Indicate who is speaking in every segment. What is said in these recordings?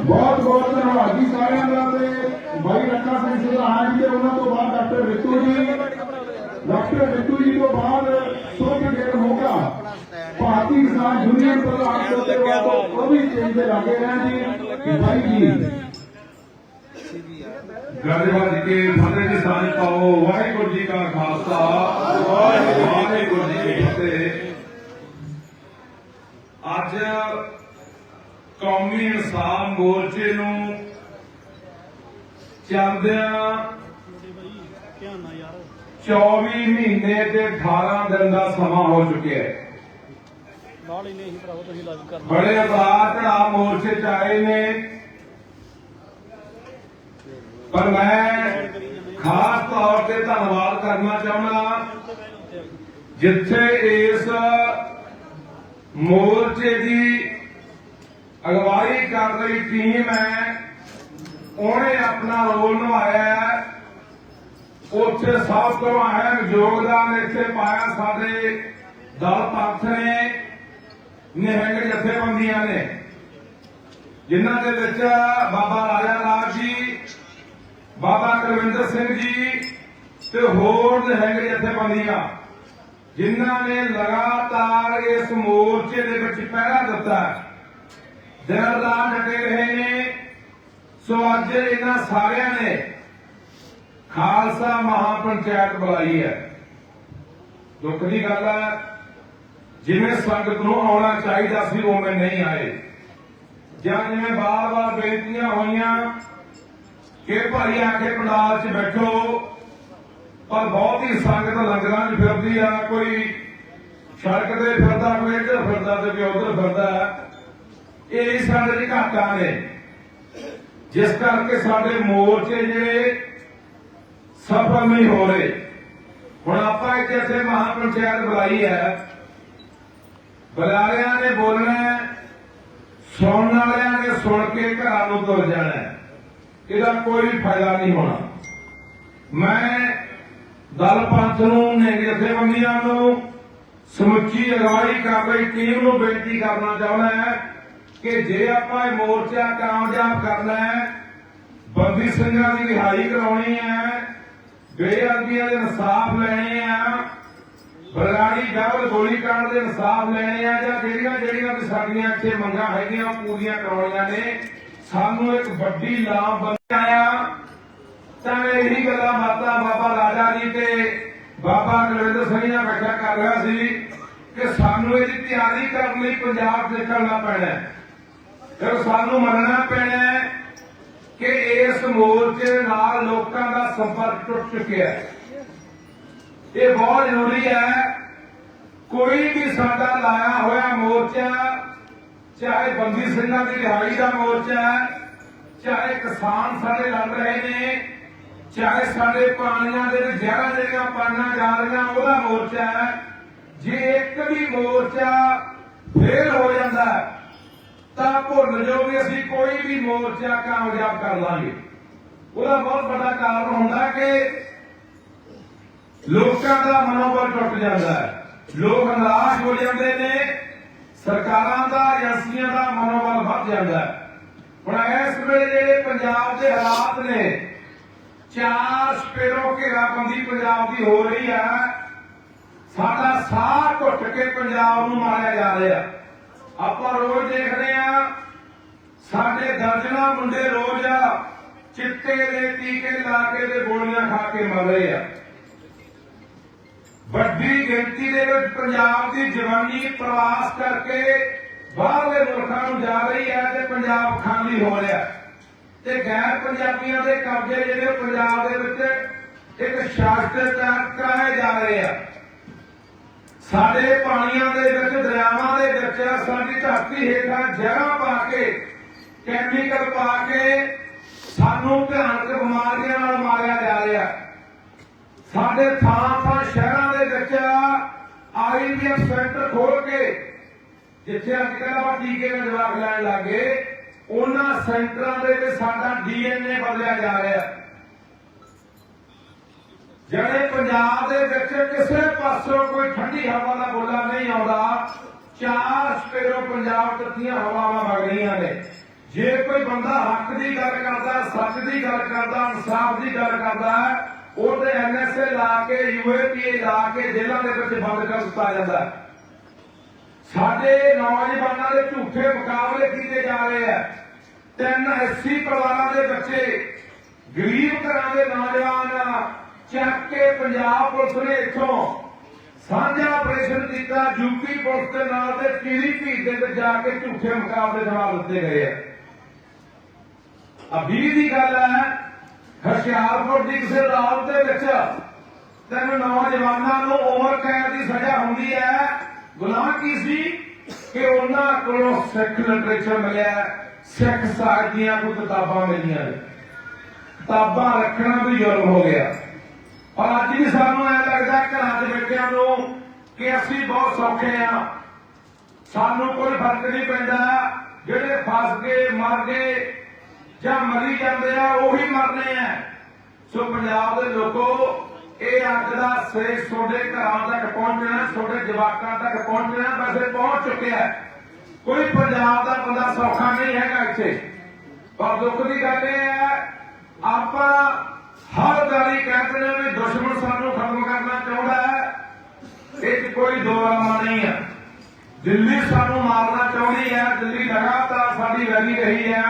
Speaker 1: ਬਹੁਤ ਬਹੁਤ ਧੰਨਵਾਦ ਜੀ ਸਾਰਿਆਂ ਦਾ ਤੇ ਬਾਈ ਰੱਖਾ ਸਿੰਘ ਸਿਧਾਣਾ ਜੀ ਤੇ ਉਹਨਾਂ ਤੋਂ ਬਾਅਦ ਡਾਕਟਰ ਰਿਤੂ ਜੀ। ਡਾਕਟਰ ਰਿਤੂ ਜੀ ਤੋਂ ਬਾਅਦ ਸੁਖ ਗੇੜ ਹੋਗਾ ਭਾਰਤੀ ਕਿਸਾਨ ਯੂਨੀਅਨ ਪ੍ਰਧਾਨ ਤੋਂ ਉਹ ਵੀ ਚੇਂਜ ਦੇ ਲੱਗੇ ਰਹੇ ਜੀ। ਬਾਈ ਜੀ।
Speaker 2: ਗਰਜਵਾਜ ਕੇ ਫਤਿਹ ਦੀ ਸਾਂਝ ਪਾਓ। ਵਾਹਿਗੁਰੂ ਜੀ ਕਾ ਖਾਲਸਾ। ਵਾਹਿਗੁਰੂ ਜੀ ਕੀ ਫਤਿਹ। ਅੱਜ ਕੌਮੀ ਇਨਸਾਨ ਮੋਰਚੇ ਨੂੰ ਚੱਲਦਿਆਂ 24 ਮਹੀਨੇ ਤੇ 18 ਦਿਨ ਦਾ ਸਮਾਂ ਹੋ ਚੁੱਕਿਆ ਹੈ।
Speaker 3: ਨਾਲ ਹੀ ਨਹੀਂ ਭਰਾਵਾ ਤੁਸੀਂ ਲਾਈਵ ਕਰ
Speaker 2: ਬੜੇ ਉਤਾਰ ਚੜਾਅ ਮੋਰਚੇ ਚ ਆਏ ਨੇ। ਪਰ ਮੈਂ ਖਾਸ ਤੌਰ ਤੇ ਧੰਨਵਾਦ ਕਰਨਾ ਚਾਹੁੰਦਾ ਜਿੱਥੇ ਇਸ ਮੋਰਚੇ ਦੀ ਅਗਵਾਈ ਕਰ ਰਹੀ ਟੀਮ ਹੈ। ਉਹਨੇ ਆਪਣਾ ਰੋਲ ਨਿਭਾਇਆ ਉੱਥੇ ਸਭ ਤੋਂ ਅਹਿਮ ਯੋਗਦਾਨ ਇੱਥੇ ਪਾਇਆ ਸਾਡੇ ਦਲ ਪੰਥ ਨੇ, ਨਿਹੰਗ ਜਥੇਬੰਦੀਆਂ ਨੇ। ਜਿਨ੍ਹਾਂ ਦੇ ਵਿੱਚ ਬਾਬਾ ਰਾਜਾ ਲਾਲ ਜੀ, ਬਾਬਾ ਕਰਵਿੰਦਰ ਸਿੰਘ ਜੀ ਤੇ ਹੋਰ ਨਿਹੰਗ ਜਥੇਬੰਦੀਆਂ, ਜਿਨ੍ਹਾਂ ਨੇ ਲਗਾਤਾਰ ਇਸ ਮੋਰਚੇ ਦੇ ਵਿੱਚ ਪਹਿਰਾ ਦਿੱਤਾ ਦਿਨ ਰਾਤ ਡਟੇ ਰਹੇ ਨੇ। ਸੋ ਅੱਜ ਇਹਨਾਂ ਸਾਰਿਆਂ ਨੇ ਖਾਲਸਾ ਮਹਾਪੰਚਾਇਤ ਬੁਲਾਈ ਹੈ। ਦੁੱਖ ਦੀ ਗੱਲ ਹੈ, ਜਿਵੇਂ ਸੰਗਤ ਨੂੰ ਆਉਣਾ ਚਾਹੀਦਾ ਸੀ, ਉਵੇਂ ਨਹੀਂ ਆਏ। ਜਾਂ ਜਿਵੇਂ ਬਾਰ-ਬਾਰ ਬੇਨਤੀਆਂ ਹੋਈਆਂ ਕਿ ਭਾਈ ਆ ਕੇ ਪੰਡਾਲ 'ਚ ਬੈਠੋ, ਪਰ ਬਹੁਤ ਹੀ ਸੰਗਤ ਲੰਗਰਾਂ 'ਚ ਫਿਰਦੀ ਆ, ਕੋਈ ਸੜਕ ਤੇ ਫਿਰਦਾ, ਕੋਈ ਇੱਧਰ ਫਿਰਦਾ ਤੇ ਕੋਈ ਉੱਧਰ ਫਿਰਦਾ। ਇਹ ਸਾਡੇ ਦੇ ਘਾਟਾਂ ਨੇ ਜਿਸ ਕਰਕੇ ਸਾਡੇ ਮੋਰਚੇ ਜਿਹੜੇ ਸਫਲ ਨਹੀਂ ਹੋ ਰਹੇ। ਹੁਣ ਆਪਾਂ ਇੱਥੇ ਇੱਥੇ ਮਹਾਪੰਚਾਇਤ ਬੁਲਾਈ ਹੈ। ਬੁਲਾਰਿਆਂ ਨੇ ਬੋਲਣਾ ਸੁਣਨ ਵਾਲਿਆਂ ਨੇ ਸੁਣ ਕੇ ਘਰਾਂ ਨੂੰ ਤੁਰ ਜਾਣਾ ਇਹਦਾ ਕੋਈ ਫਾਇਦਾ ਨਹੀਂ ਹੋਣਾ। ਮੈਂ ਦਲ ਪੰਥ ਨੂੰ ਨੇ ਜਥੇਬੰਦੀਆਂ ਨੂੰ ਸਮੁੱਚੀ ਅਗਵਾਈ ਕਰ ਰਹੀ ਟੀਮ ਨੂੰ ਬੇਨਤੀ ਕਰਨਾ ਚਾਹੁੰਦਾ ਹੈ। ਕਿ ਜੇ ਆਪਾਂ ਇਹ ਮੋਰਚਾ ਕਾਮਯਾਬ ਕਰਨਾ ਹੈ, ਬੰਦੀ ਸਿੰਘਾਂ ਦੀ ਰਿਹਾਈ ਕਰਾਉਣੀ ਹੈ, ਬੇਅਦਬੀਆਂ ਦੇ ਇਨਸਾਫ ਲੈਣੇ ਆ, ਬਰਗਾੜੀ ਡਬਲ ਗੋਲੀकांड ਦੇ ਇਨਸਾਫ ਲੈਣੇ ਆ, ਜਾਂ ਜਿਹੜੀਆਂ ਜਿਹੜੀਆਂ ਵੀ ਸਾਡੀਆਂ ਇੱਥੇ ਮੰਗਾਂ ਹੈਗੀਆਂ, ਉਹ ਪੂਰੀਆਂ ਕਰਾਉਣੀਆਂ ਨੇ, ਸਾਨੂੰ ਇੱਕ ਵੱਡੀ ਲਾਭ ਬਣ ਤਾਂ ਇਹੀ ਗੱਲਾਂ ਬਾਤਾਂ ਬਾਬਾ ਰਾਜਾ ਜੀ ਤੇ ਬਾਬਾ ਕੁਲਵਿੰਦਰ ਸਿੰਘ ਨਾਲ ਬੈਠਾ ਕਰ ਰਿਹਾ ਸੀ ਕਿ ਸਾਨੂੰ ਇਹਦੀ ਤਿਆਰੀ ਕਰਨ ਲਈ ਪੰਜਾਬ ਨਿਕਲਣਾ ਪੈਣਾ ਹੈ। ਫਿਰ ਸਾਨੂੰ ਮੰਨਣਾ ਪੈਣਾ ਕਿ ਇਸ ਮੋਰਚੇ ਨਾਲ ਲੋਕਾਂ ਦਾ ਸੰਪਰਕ ਟੁੱਟ ਚੁੱਕਿਆ ਹੈ। ਇਹ ਬਹੁਤ ਜ਼ਰੂਰੀ ਹੈ। ਕੋਈ ਵੀ ਸਾਡਾ ਲਾਇਆ ਹੋਇਆ ਮੋਰਚਾ ਚਾਹੇ ਬੰਦੀ ਸਿੰਘਾਂ ਦੀ ਰਿਹਾਈ ਦਾ ਮੋਰਚਾ ਹੈ ਚਾਹੇ ਕਿਸਾਨ ਸਾਡੇ ਲੜ ਰਹੇ ਨੇ ਚਾਹੇ ਸਾਡੇ ਪਾਣੀਆਂ ਦੇ ਜ਼ਹਿਰਾਂ ਜਿਹੜੀਆਂ ਪਾਣੀਆਂ ਜਾ ਰਹੀਆਂ ਉਹਦਾ ਮੋਰਚਾ ਹੈ। ਜੇ ਇੱਕ ਵੀ ਮੋਰਚਾ ਫੇਲ ਹੋ ਜਾਂਦਾ ਹੈ, ਤਾਂ ਭੁੱਲ ਜਾਓ ਵੀ ਅਸੀਂ ਕੋਈ ਵੀ ਮੋਰਚਾ ਕਾਮਯਾਬ ਕਰ ਲਾਂਗੇ। ਉਹਦਾ ਬਹੁਤ ਵੱਡਾ ਕਾਰਨ ਹੁੰਦਾ ਕਿ ਲੋਕਾਂ ਦਾ ਮਨੋਬਲ ਟੁੱਟ ਜਾਂਦਾ ਹੈ। ਲੋਕ ਨਿਰਾਸ਼ ਹੋ ਜਾਂਦੇ ਨੇ, ਸਰਕਾਰਾਂ ਦਾ, ਏਜੰਸੀਆਂ ਦਾ ਮਨੋਬਲ ਵੱਧ ਜਾਂਦਾ ਹੈ। ਹੁਣ ਇਸ ਵੇਲੇ ਜਿਹੜੇ ਪੰਜਾਬ ਦੇ ਹਾਲਾਤ ਨੇ, ਚਾਰ ਸਪੇਰੋ ਘੇਰਾਬੰਦੀ ਪੰਜਾਬ ਦੀ ਹੋ ਰਹੀ ਹੈ। ਸਾਡਾ ਸਾਹ ਘੁੱਟ ਕੇ ਪੰਜਾਬ ਨੂੰ ਮਾਰਿਆ ਜਾ ਰਿਹਾ। ਆਪਾਂ ਰੋਜ਼ ਦੇਖਦੇ ਆ ਸਾਡੇ ਦਰਜਨਾਂ ਮੁੰਡੇ ਰੋਜ਼ ਚਿੱਟੇ ਦੇ ਟੀਕੇ ਲਾ ਕੇ ਤੇ ਗੋਲੀਆਂ ਖਾ ਕੇ ਮਰ ਰਹੇ ਆ। ਵੱਡੀ ਗਿਣਤੀ ਦੇ ਵਿੱਚ ਪੰਜਾਬ ਦੀ ਜਵਾਨੀ ਪ੍ਰਵਾਸ ਕਰਕੇ ਬਾਹਰਲੇ ਮੁਲਕਾਂ ਨੂੰ ਜਾ ਰਹੀ ਹੈ ਤੇ ਪੰਜਾਬ ਖਾਲੀ ਹੋ ਰਿਹਾ ਤੇ ਗੈਰ ਪੰਜਾਬੀਆਂ ਦੇ ਕਬਜ਼ੇ ਜਿਹੜੇ ਪੰਜਾਬ ਦੇ ਵਿੱਚ ਇੱਕ ਸ਼ਾਸਤਰ ਕਰਾਏ ਜਾ ਰਹੇ ਆ। ਸਾਡੇ ਪਾਣੀਆਂ ਦੇ ਵਿੱਚ ਦਰਿਆਵਾਂ ਦੇ ਸਾਡੀ ਧਰਤੀ ਹੇਠਾਂ ਜ਼ਹਿਰਾਂ ਪਾ ਕੇ ਕੈਮੀਕਲ ਪਾ ਕੇ ਸਾਨੂੰ ਭਿਆਨਕ ਬਿਮਾਰੀਆਂ ਨਾਲ ਮਾਰਿਆ ਜਾ ਰਿਹਾ ਸਾਡੇ ਥਾਂ ਥਾਂ ਸ਼ਹਿਰਾਂ ਦੇ ਵਿੱਚ ਆਈਵੀਐਫ ਸੈਂਟਰ ਖੋਲ ਕੇ, ਜਿੱਥੇ ਅੱਜ ਕੱਲ੍ਹ ਆਪਾਂ ਟੀਕੇ ਦੇ ਜਵਾਬ ਲੈਣ ਲੱਗੇ ਉਹਨਾਂ ਸੈਂਟਰਾਂ ਦੇ ਵਿੱਚ ਸਾਡਾ ਡੀਐਨਏ ਬਦਲਿਆ ਜਾ ਰਿਹਾ ਹੈ। ਜਿਹੜੇ ਪੰਜਾਬ ਦੇ ਵਿੱਚ ਕਿਸੇ ਪਾਸੋਂ ਕੋਈ ਠੰਡੀ ਹਵਾ ਦਾ ਬੋਲਾ ਨਹੀਂ ਆਉਂਦਾ ਚਾਰ ਸਪੇਰੋ ਪੰਜਾਬ ਤੱਕੀਆਂ ਹਵਾਵਾਂ ਵਗ ਰਹੀਆਂ ਨੇ। ਜੇ ਕੋਈ ਬੰਦਾ ਹੱਕ ਦੀ ਗੱਲ ਕਰਦਾ ਸੱਚ ਦੀ ਗੱਲ ਕਰਦਾ ਇਨਸਾਫ ਦੀ ਗੱਲ ਕਰਦਾ ਹੈ, ਐਨਐਸਏ ਲਾ ਕੇ ਯੂਏਪੀਏ ਲਾ ਕੇ ਜੇਲ੍ਹਾਂ ਦੇ ਵਿੱਚ ਬੰਦ ਕਰ ਦਿੱਤਾ ਜਾਂਦਾ। ਸਾਡੇ ਨੌਜਵਾਨਾਂ ਦੇ ਝੂਠੇ ਮੁਕਾਬਲੇ ਕੀਤੇ ਜਾ ਰਹੇ ਆ। ਤਿੰਨ 80 ਪਰਿਵਾਰਾਂ ਦੇ ਬੱਚੇ ਗਰੀਬ ਘਰਾਂ ਦੇ ਨੌਜਵਾਨ ਚੱਕ ਕੇ ਪੰਜਾਬ ਪੁਲਿਸ ਨੇ ਇੱਥੋਂ ਸਾਂਝਾ ਆਪਰੇਸ਼ਨ ਕੀਤਾ ਯੂਪੀ ਪੁਲਿਸ ਦੇ ਨਾਲ ਤੇ ਪੀਲੀਭੀਤ ਦੇ ਵਿੱਚ ਜਾ ਕੇ ਝੂਠੇ ਮੁਕਾਬਲੇ ਜਵਾਬ ਦਿੱਤੇ ਗਏ ਆ। ਅਭੀ ਦੀ ਗੱਲ ਹੈ, ਹੁਸ਼ਿਆਰਪੁਰ ਦੀ ਕਿਸੇ ਅਦਾਲਤ ਦੇ ਵਿੱਚ ਤਿੰਨ ਨੌਜਵਾਨਾਂ ਨੂੰ ਉਮਰ ਕੈਦ ਦੀ ਸਜ਼ਾ ਹੁੰਦੀ ਹੈ। ਗੁਨਾਹ ਕੀ ਸੀ? ਕਿ ਉਹਨਾਂ ਕੋਲੋਂ ਸਿੱਖ ਲਿਟਰੇਚਰ ਮਿਲਿਆ ਸਿੱਖ ਸਾਹਿਤ ਦੀਆਂ ਕੋਈ ਕਿਤਾਬਾਂ ਮਿਲੀਆਂ ਕਿਤਾਬਾਂ ਰੱਖਣਾ ਵੀ ਜ਼ੁਲਮ ਹੋ ਗਿਆ। ਔਰ ਅੱਜ ਵੀ ਸਾਨੂੰ ਐ ਲੱਗਦਾ ਘਰਾਂ ਦੇ ਬੱਚਿਆਂ ਨੂੰ ਕਿ ਅਸੀਂ ਬਹੁਤ ਸੌਖੇ ਆ। ਸਾਨੂੰ ਕੋਈ ਫ਼ਰਕ ਨਹੀਂ ਪੈਂਦਾ। ਜਿਹੜੇ ਫਸ ਗਏ, ਮਰ ਗਏ ਜਾਂ ਮਰੀ ਜਾਂਦੇ ਆ, ਉਹੀ ਮਰਨੇ ਆ। ਸੋ ਪੰਜਾਬ ਦੇ ਲੋਕੋ, ਇਹ ਅੱਗ ਦਾ ਸੇਕ ਤੁਹਾਡੇ ਘਰਾਂ ਤੱਕ ਪਹੁੰਚਣਾ, ਤੁਹਾਡੇ ਜਵਾਕਾਂ ਤੱਕ ਪਹੁੰਚਣਾ ਵੈਸੇ ਪਹੁੰਚ ਚੁੱਕਿਆ ਕੋਈ ਪੰਜਾਬ ਦਾ ਬੰਦਾ ਸੌਖਾ ਨਹੀਂ ਹੈਗਾ ਇੱਥੇ। ਪਰ ਦੁੱਖ ਦੀ ਗੱਲ ਇਹ ਹੈ, ਆਪਾਂ ਹਰ ਵਾਰੀ ਕਹਿੰਦੇ ਨੇ ਵੀ ਦੁਸ਼ਮਣ ਸਾਨੂੰ ਖਤਮ ਕਰਨਾ ਚਾਹੁੰਦਾ ਹੈ। ਇਹ ਕੋਈ ਦੋਰਾਮਾ ਨਹੀਂ ਹੈ। ਦਿੱਲੀ ਸਾਨੂੰ ਮਾਰਨਾ ਚਾਹੁੰਦੀ ਹੈ। ਦਿੱਲੀ ਲਗਾਤਾਰ ਸਾਡੀ ਵੈਲੀ ਰਹੀ ਹੈ।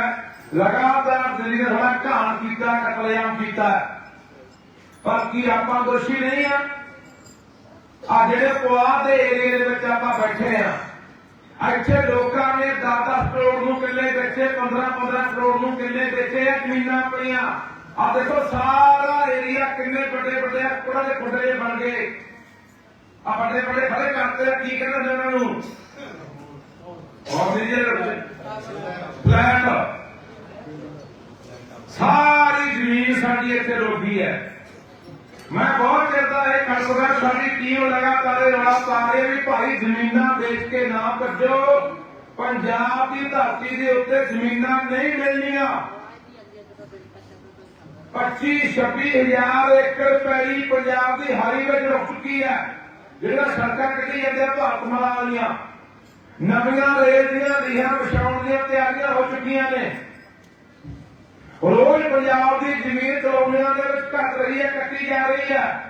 Speaker 2: ਲਗਾਤਾਰ ਦਿੱਲੀ ਨੇ ਸਾਡਾ ਘਾਣ ਕੀਤਾ, ਕਤਲੇਆਮ ਕੀਤਾ ਪਰ ਕੀ ਆਪਾਂ ਦੋਸ਼ੀ ਨਹੀਂ ਆ ਆ ਜਿਹੜੇ ਪੁਆਧ ਦੇ ਏਰੀਏ ਦੇ ਵਿੱਚ ਆਪਾਂ ਬੈਠੇ ਆ ਇੱਥੇ ਲੋਕਾਂ ਨੇ 10-10 ਕਰੋੜ ਨੂੰ ਕਿੱਲੇ ਵੇਚੇ 15-15 ਕਰੋੜ ਨੂੰ ਕਿੱਲੇ ਵੇਚੇ ਆ, ਜ਼ਮੀਨਾਂ ਪਈਆਂ ਆ ਦੇਖੋ ਸਾਰਾ ਏਰੀਆ ਕਿੰਨੇ ਵੱਡੇ ਵੱਡੇ ਕੁੜਾ ਦੇ ਖੁੱਡੇ ਬਣ ਗਏ। ਆ ਵੱਡੇ ਵੱਡੇ ਖੜੇ ਕਰਤੇ ਕੀ ਕਹਿੰਦੇ ਨੇ ਉਹਨਾਂ ਨੂੰ? ਆਰਡੀਜਰ ਫਲੈਟ ਸਾਰੀ ਜ਼ਮੀਨ ਸਾਡੀ ਇੱਥੇ ਰੋਕੀ ਹੈ। ਮੈਂ ਬਹੁਤ ਚਿਰ ਇਹ ਕਰਦਾ ਸਾਡੀ ਟੀਮ ਲਗਾਤਾਰ ਇਹ ਰੌਲਾ ਪਾ ਰਹੀ ਹੈ ਵੀ ਭਾਈ ਜ਼ਮੀਨਾਂ ਵੇਚ ਕੇ ਨਾ ਭੱਜੋ ਪੰਜਾਬ ਦੀ ਧਰਤੀ ਦੇ ਉੱਤੇ ਜ਼ਮੀਨਾਂ ਨਹੀਂ ਮਿਲਣੀਆਂ। 25 26000 ਏਕੜ ਪੈਲੀ ਪੰਜਾਬ ਦੀ ਹਾਰੀ ਵਿੱਚ ਰੁਕ ਚੁੱਕੀ ਹੈ। ਜਿਹੜਾ ਸੜਕਾਂ ਕੱਢੀ ਜਾਂਦੇ ਭਾਰਤ ਮਾਲਾ ਵਾਲੀਆਂ। ਨਵੀਆਂ ਰੇਲ ਦੀਆਂ ਲੀਹਾਂ ਵਿਛਾਉਣ ਦੀਆਂ ਤਿਆਰੀਆਂ ਹੋ ਚੁੱਕੀਆਂ ਨੇ। ਰੋਜ਼ ਪੰਜਾਬ ਦੀ ਜ਼ਮੀਨ ਕਲੋਨੀਆਂ ਦੇ ਵਿੱਚ ਘਟ ਰਹੀ ਹੈ, ਕੱਟੀ ਜਾ ਰਹੀ ਹੈ।